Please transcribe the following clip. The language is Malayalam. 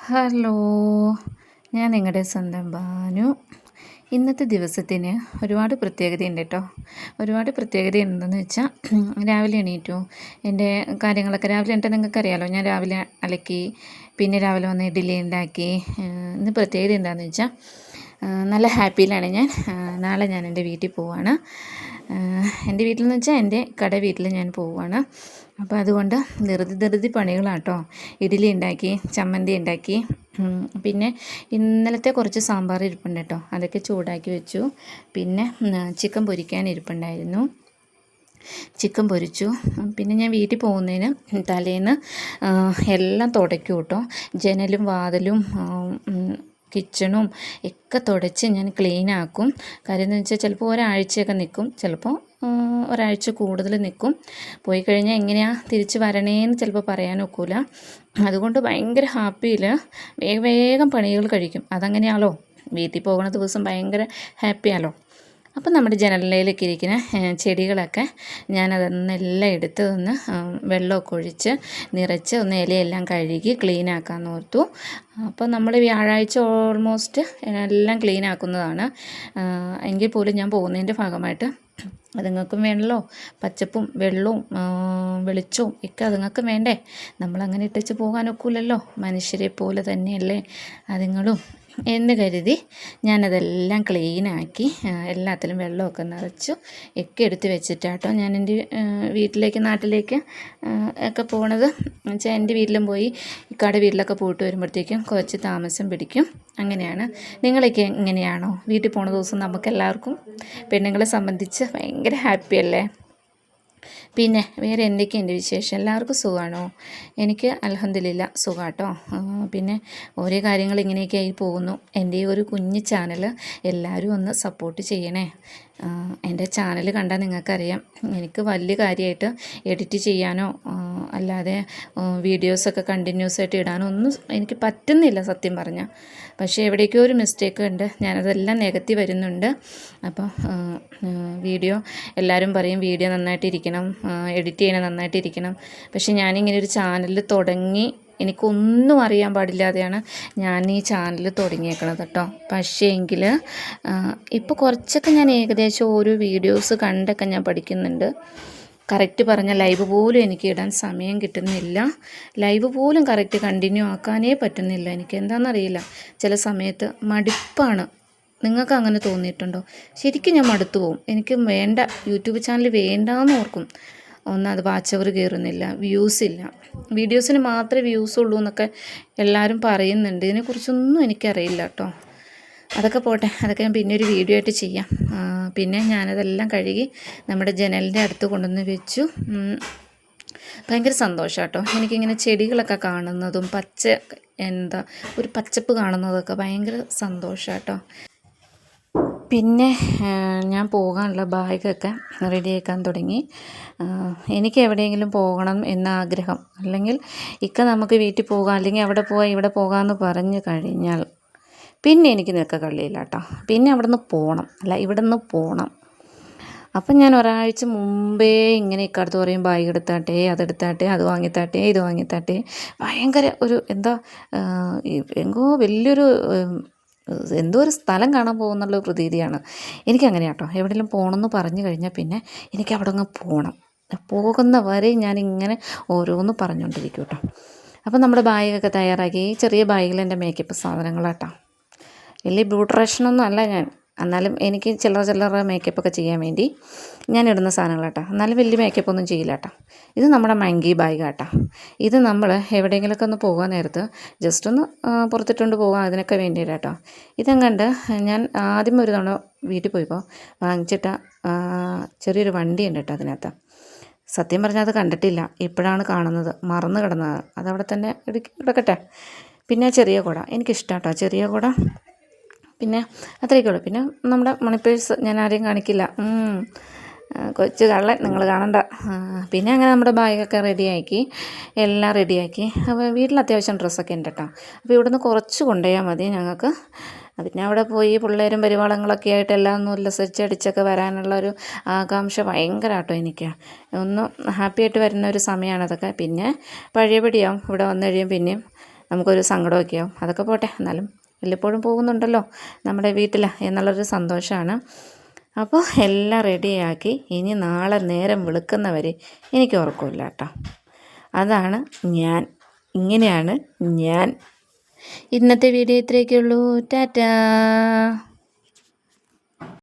ഹലോ ഞാൻ നിങ്ങളുടെ സ്വന്തം ബാനു ഇന്നത്തെ ദിവസത്തിന് ഒരുപാട് പ്രത്യേകതയുണ്ട് കേട്ടോ ഒരുപാട് പ്രത്യേകത എന്തെന്ന് വെച്ചാൽ രാവിലെ എണീറ്റു. എന്റെ കാര്യങ്ങളൊക്കെ രാവിലെ എന്നിട്ട് നിങ്ങൾക്കറിയാലോ ഞാൻ രാവിലെ അലക്കി പിന്നെ രാവിലെ വന്ന് ഇഡ്ഡലി ഉണ്ടാക്കി ഇന്ന് പ്രത്യേകത എന്താണെന്ന് വെച്ചാൽ നല്ല ഹാപ്പിയിലാണ് ഞാൻ. നാളെ ഞാൻ എന്റെ വീട്ടിൽ പോവാണ്. എന്റെ വീട്ടിൽ വെച്ചാൽ എന്റെ കട വീട്ടിൽ ഞാൻ പോവുകയാണ് അപ്പോൾ അതുകൊണ്ട് ധൃതി ധൃതി പണികളാട്ടോ. ഇഡ്ഡലി ഉണ്ടാക്കി ചമ്മന്തി ഉണ്ടാക്കി പിന്നെ ഇന്നലത്തെ കുറച്ച് സാമ്പാർ ഇരിപ്പുണ്ട് കേട്ടോ. അതൊക്കെ ചൂടാക്കി വെച്ചു. പിന്നെ ചിക്കൻ പൊരിക്കാൻ ഇരിപ്പുണ്ടായിരുന്നു. ചിക്കൻ പൊരിച്ചു. പിന്നെ ഞാൻ വീട്ടിൽ പോകുന്നതിന് തലേന്ന് എല്ലാം തുടയ്ക്കും കേട്ടോ. ജനലും വാതിലും കിച്ചണും ഒക്കെ തുടച്ച് ഞാൻ ക്ലീൻ ആക്കും. കാര്യം എന്ന് വെച്ചാൽ ചിലപ്പോൾ ഒരാഴ്ചയൊക്കെ നിൽക്കും ചിലപ്പോൾ ഒരാഴ്ച കൂടുതൽ നിൽക്കും പോയി കഴിഞ്ഞാൽ എങ്ങനെയാണ് തിരിച്ച് വരണേന്ന് ചിലപ്പോൾ പറയാൻ ഒക്കില്ല അതുകൊണ്ട് ഭയങ്കര ഹാപ്പിയിൽ വേഗം വേഗം പണികൾ കഴിക്കും. അതങ്ങനെയാണല്ലോ വീട്ടിൽ പോകുന്ന ദിവസം ഭയങ്കര ഹാപ്പിയാണല്ലോ അപ്പം നമ്മുടെ ജനലിലേക്ക് ഇരിക്കുന്ന ചെടികളൊക്കെ ഞാനതെന്നെല്ലാം എടുത്ത് ഒന്ന് വെള്ളമൊക്കെ ഒഴിച്ച് നിറച്ച് ഒന്ന് ഇലയെല്ലാം കഴുകി ക്ലീൻ ഓർത്തു. അപ്പോൾ നമ്മൾ വ്യാഴാഴ്ച ഓൾമോസ്റ്റ് എല്ലാം ക്ലീൻ ആക്കുന്നതാണ് എങ്കിൽ പോലും ഞാൻ പോകുന്നതിന്റെ ഭാഗമായിട്ട് അതുങ്ങൾക്കും വേണമല്ലോ. പച്ചപ്പും വെള്ളവും വെളിച്ചവും ഒക്കെ അതുങ്ങൾക്കും വേണ്ടേ. നമ്മളങ്ങനെ ഇട്ടിച്ച് പോകാനൊക്കില്ലല്ലോ മനുഷ്യരെ പോലെ തന്നെയല്ലേ അതുങ്ങളും. എന്ന് കരുതി ഞാനതെല്ലാം ക്ലീനാക്കി എല്ലാത്തിലും വെള്ളമൊക്കെ നിറച്ചു ഒക്കെ എടുത്ത് വെച്ചിട്ടാട്ടോ ഞാൻ എന്റെ വീട്ടിലേക്ക് നാട്ടിലേക്ക് ഒക്കെ പോണത്. വെച്ചാൽ എന്റെ വീട്ടിലും പോയി ഇക്കാടെ വീട്ടിലൊക്കെ പോയിട്ട് വരുമ്പോഴത്തേക്കും കുറച്ച് താമസം പിടിക്കും. അങ്ങനെയാണ്. നിങ്ങളൊക്കെ എങ്ങനെയാണോ? വീട്ടിൽ പോണ ദിവസം നമുക്കെല്ലാവർക്കും പെണ്ണുങ്ങളെ സംബന്ധിച്ച് ഭയങ്കര ഹാപ്പിയല്ലേ? പിന്നെ വേറെ എന്തൊക്കെയുണ്ട് വിശേഷം? എല്ലാവർക്കും സുഖമാണോ? എനിക്ക് അലഹദില്ല സുഖമാട്ടോ പിന്നെ ഓരോ കാര്യങ്ങൾ ഇങ്ങനെയൊക്കെ ആയി പോകുന്നു. എന്റെ ഈ ഒരു കുഞ്ഞ് ചാനൽ എല്ലാവരും ഒന്ന് സപ്പോർട്ട് ചെയ്യണേ. എന്റെ ചാനൽ കണ്ടാൽ നിങ്ങൾക്കറിയാം എനിക്ക് വലിയ കാര്യമായിട്ട് എഡിറ്റ് ചെയ്യാനോ അല്ലാതെ വീഡിയോസൊക്കെ കണ്ടിന്യൂസ് ആയിട്ട് ഇടാനൊന്നും എനിക്ക് പറ്റുന്നില്ല സത്യം പറഞ്ഞാൽ പക്ഷേ എവിടേക്കോ ഒരു മിസ്റ്റേക്ക് ഉണ്ട്. ഞാനതെല്ലാം നികത്തി വരുന്നുണ്ട്. അപ്പോൾ വീഡിയോ എല്ലാവരും പറയും വീഡിയോ നന്നായിട്ടിരിക്കണം എഡിറ്റ് ചെയ്യണം നന്നായിട്ടിരിക്കണം. പക്ഷേ ഞാനിങ്ങനെ ഒരു ചാനൽ തുടങ്ങി എനിക്കൊന്നും അറിയാൻ പാടില്ലാതെയാണ് ഞാൻ ഈ ചാനൽ തുടങ്ങിയേക്കണത് കേട്ടോ പക്ഷേ എങ്കിൽ ഇപ്പോൾ കുറച്ചൊക്കെ ഞാൻ ഏകദേശം ഓരോ വീഡിയോസ് കണ്ടൊക്കെ ഞാൻ പഠിക്കുന്നുണ്ട്. കറക്റ്റ് പറഞ്ഞ ലൈവ് പോലും എനിക്ക് ഇടാൻ സമയം കിട്ടുന്നില്ല. ലൈവ് പോലും കറക്റ്റ് കണ്ടിന്യൂ ആക്കാനേ പറ്റുന്നില്ല. എനിക്ക് എന്താണെന്നറിയില്ല ചില സമയത്ത് മടുപ്പാണ്. നിങ്ങൾക്ക് അങ്ങനെ തോന്നിയിട്ടുണ്ടോ? ശരിക്കും ഞാൻ മടുത്തു പോകും എനിക്ക് വേണ്ട യൂട്യൂബ് ചാനൽ വേണ്ടാന്ന് ഓർക്കും. ഒന്ന് അത് വാച്ച് അവർ കയറുന്നില്ല വ്യൂസ് ഇല്ല. വീഡിയോസിന് മാത്രമേ വ്യൂസ് ഉള്ളൂ എന്നൊക്കെ എല്ലാവരും പറയുന്നുണ്ട്. ഇതിനെക്കുറിച്ചൊന്നും എനിക്കറിയില്ല കേട്ടോ. അതൊക്കെ പോട്ടെ അതൊക്കെ ഞാൻ പിന്നെ ഒരു വീഡിയോ ആയിട്ട് ചെയ്യാം. പിന്നെ ഞാനതെല്ലാം കഴുകി നമ്മുടെ ജനലിന്റെ അടുത്ത് കൊണ്ടുവന്ന് വെച്ചു. ഭയങ്കര സന്തോഷം കേട്ടോ. എനിക്കിങ്ങനെ ചെടികളൊക്കെ കാണുന്നതും പച്ച എന്താ ഒരു പച്ചപ്പ് കാണുന്നതൊക്കെ ഭയങ്കര സന്തോഷം കേട്ടോ. പിന്നെ ഞാൻ പോകാനുള്ള ബാഗൊക്കെ റെഡിയാക്കാൻ തുടങ്ങി. എനിക്ക് എവിടെയെങ്കിലും പോകണം എന്ന ആഗ്രഹം. അല്ലെങ്കിൽ ഇക്ക നമുക്ക് വീട്ടിൽ പോകാം അല്ലെങ്കിൽ അവിടെ പോകാം ഇവിടെ പോകാമെന്ന് പറഞ്ഞു കഴിഞ്ഞാൽ പിന്നെ എനിക്ക് നിൽക്ക കള്ളിയില്ല കേട്ടോ പിന്നെ അവിടെ നിന്ന് പോകണം അല്ല ഇവിടെ നിന്ന് പോകണം അപ്പം ഞാൻ ഒരാഴ്ച മുമ്പേ ഇങ്ങനെ ഇക്കടുത്ത് പറയും ബാഗ് എടുത്താട്ടെ അതെടുത്താട്ടെ അത് വാങ്ങിത്താട്ടെ ഇത് വാങ്ങിത്താട്ടെ. ഭയങ്കര ഒരു എന്താ എങ്കോ വലിയൊരു എന്തോ ഒരു സ്ഥലം കാണാൻ പോകുന്നുള്ള പ്രതീതിയാണ്. എനിക്കങ്ങനെ കേട്ടോ എവിടെയെങ്കിലും പോകണമെന്ന് പറഞ്ഞു കഴിഞ്ഞാൽ പിന്നെ എനിക്ക് അവിടെ അങ്ങ് പോകണം പോകുന്ന വരെ ഞാനിങ്ങനെ ഓരോന്ന് പറഞ്ഞുകൊണ്ടിരിക്കും കേട്ടോ അപ്പോൾ നമ്മുടെ ബാഗൊക്കെ തയ്യാറാക്കി. ചെറിയ ബാഗിൽ എന്റെ മേക്കപ്പ് സാധനങ്ങളാട്ടോ. വലിയ ബ്യൂട്ടറേഷനൊന്നും അല്ല ഞാൻ. എന്നാലും എനിക്ക് ചില്ലറ ചില്ലറ മേക്കപ്പൊക്കെ ചെയ്യാൻ വേണ്ടി ഞാൻ ഇടുന്ന സാധനങ്ങളാട്ടോ എന്നാലും വലിയ മേക്കപ്പ് ഒന്നും ചെയ്യില്ല കേട്ടോ ഇത് നമ്മുടെ മങ്കി ബാഗ് കേട്ടോ ഇത് നമ്മൾ എവിടെയെങ്കിലുമൊക്കെ ഒന്ന് പോകാൻ നേരത്ത് ജസ്റ്റ് ഒന്ന് പുറത്തിട്ടുകൊണ്ട് പോകാം അതിനൊക്കെ വേണ്ടിയിട്ട് കേട്ടോ ഇതെങ്ങണ്ട് ഞാൻ ആദ്യം ഒരു തവണ വീട്ടിൽ പോയപ്പോൾ വാങ്ങിച്ചിട്ട ചെറിയൊരു വണ്ടി ഉണ്ട് കേട്ടോ അതിനകത്ത്. സത്യം പറഞ്ഞാൽ അത് കണ്ടിട്ടില്ല. ഇപ്പോഴാണ് കാണുന്നത്. മറന്നു കിടന്നത്. അതവിടെ തന്നെ എടുക്കട്ടെ പിന്നെ ചെറിയ കുട. എനിക്കിഷ്ടം കേട്ടോ ചെറിയ കുട പിന്നെ അത്രയൊക്കെ ഉള്ളൂ. പിന്നെ നമ്മുടെ മണിപ്പേഴ്സ് ഞാൻ ആരെയും കാണിക്കില്ല. കൊച്ചു കള്ളൻ നിങ്ങൾ കാണണ്ട. പിന്നെ അങ്ങനെ നമ്മുടെ ബാഗൊക്കെ റെഡിയാക്കി എല്ലാം റെഡിയാക്കി. അപ്പോൾ വീട്ടിൽ അത്യാവശ്യം ഡ്രസ്സൊക്കെ ഉണ്ട് കേട്ടോ. അപ്പോൾ ഇവിടുന്ന് കുറച്ച് കൊണ്ടുപോയാൽ മതി ഞങ്ങൾക്ക്. പിന്നെ അവിടെ പോയി പിള്ളേരും പരിപാടികളൊക്കെ ആയിട്ട് എല്ലാം ഒന്ന് ഉല്ലസിച്ചടിച്ചൊക്കെ വരാനുള്ള ഒരു ആകാംക്ഷ ഭയങ്കര കേട്ടോ എനിക്ക്. ഒന്ന് ഹാപ്പി ആയിട്ട് വരുന്ന ഒരു സമയമാണ് അതൊക്കെ. പിന്നെ പഴയപടിയാവും. ഇവിടെ വന്നു കഴിയും പിന്നെയും നമുക്കൊരു സങ്കടമൊക്കെ ആവും. അതൊക്കെ പോട്ടെ എന്നാലും. വല്ലപ്പോഴും പോകുന്നുണ്ടല്ലോ നമ്മുടെ വീട്ടിൽ എന്നുള്ളൊരു സന്തോഷമാണ്. അപ്പോൾ എല്ലാം റെഡിയാക്കി ഇനി നാളെ നേരം വെളുക്കുന്നവരെ എനിക്ക് ഉറക്കമില്ല കേട്ടോ അതാണ് ഞാൻ. ഇങ്ങനെയാണ് ഞാൻ. ഇന്നത്തെ വീഡിയോ ഇത്രയൊക്കെ ഉള്ളൂ ടാറ്റാ.